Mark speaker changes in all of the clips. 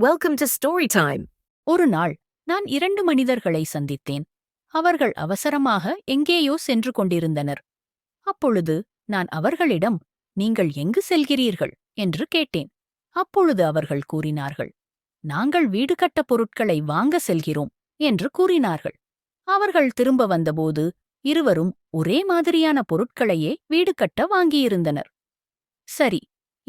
Speaker 1: Welcome to story time
Speaker 2: ஒரு நாள் நான் இரண்டு மனிதர்களை சந்தித்தேன். அவர்கள் அவசரமாக எங்கேயோ சென்று கொண்டிருந்தனர். அப்பொழுது நான் அவர்களிடம் நீங்கள் எங்கு செல்கிறீர்கள்? என்று கேட்டேன். அப்பொழுது அவர்கள் கூறினார்கள் நாங்கள் வீடு கட்ட பொருட்களை வாங்க செல்கிறோம் என்று கூறினார்கள். அவர்கள் திரும்ப வந்தபோது இருவரும் ஒரே மாதிரியான பொருட்களையே வீடு கட்ட வாங்கியிருந்தனர். சரி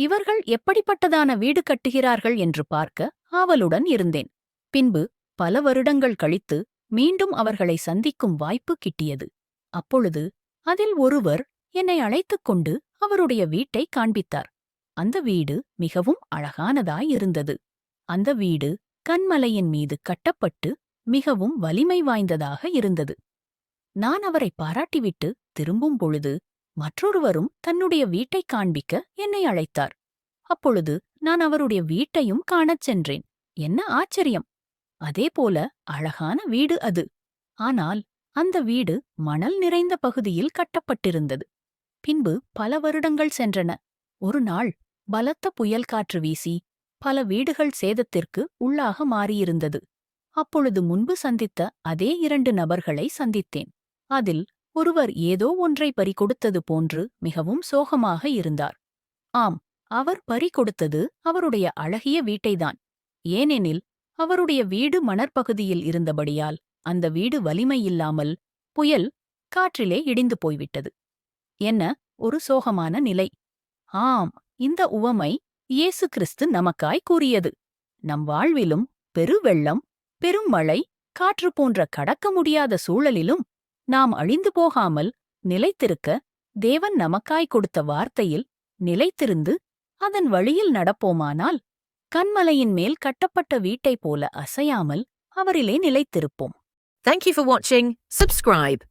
Speaker 2: இவர்கள் எப்படிப்பட்டதான வீடு கட்டுகிறார்கள் என்று பார்க்க ஆவலுடன் இருந்தேன். பின்பு பல வருடங்கள் கழித்து மீண்டும் அவர்களை சந்திக்கும் வாய்ப்பு கிட்டியது. அப்பொழுது அதில் ஒருவர் என்னை அழைத்துக் கொண்டு அவருடைய வீட்டை காண்பித்தார். அந்த வீடு மிகவும் அழகானதாய் இருந்தது. அந்த வீடு கண்மலையின் மீது கட்டப்பட்டு மிகவும் வலிமை வாய்ந்ததாக இருந்தது. நான் அவரை பாராட்டிவிட்டு திரும்பும் பொழுது மற்றொருவரும் தன்னுடைய வீட்டைக் காண்பிக்க என்னை அழைத்தார். அப்பொழுது நான் அவருடைய வீட்டையும் காணச் சென்றேன். என்ன ஆச்சரியம்! அதேபோல அழகான வீடு அது. ஆனால் அந்த வீடு மணல் நிறைந்த பகுதியில் கட்டப்பட்டிருந்தது. பின்பு பல வருடங்கள் சென்றன. ஒரு நாள் பலத்த புயல் காற்று வீசி பல வீடுகள் சேதத்திற்கு உள்ளாக மாறியிருந்தது. அப்பொழுது முன்பு சந்தித்த அதே இரண்டு நபர்களை சந்தித்தேன். அதில் ஒருவர் ஏதோ ஒன்றை பறிகொடுத்தது போன்று மிகவும் சோகமாக இருந்தார். ஆம் அவர் பறிகொடுத்தது அவருடைய அழகிய வீட்டைதான். ஏனெனில் அவருடைய வீடு மணற்பகுதியில் இருந்தபடியால் அந்த வீடு வலிமையில்லாமல் புயல் காற்றிலே இடிந்து போய்விட்டது. என்ன ஒரு சோகமான நிலை. ஆம் இந்த உவமை இயேசு கிறிஸ்து நமக்காய் கூறியது. நம் வாழ்விலும் பெருவெள்ளம் பெரும் மழை காற்று போன்ற கடக்க முடியாத சூழலிலும் நாம் அழிந்து போகாமல் நிலைத்திருக்க தேவன் நமக்காய் கொடுத்த வார்த்தையில் நிலைத்திருந்து அதன் வழியில் நடப்போமானால் கண்மலையின் மேல் கட்டப்பட்ட வீட்டைப் போல அசையாமல் அவரிலே நிலைத்திருப்போம்
Speaker 1: Thank you for watching. Subscribe.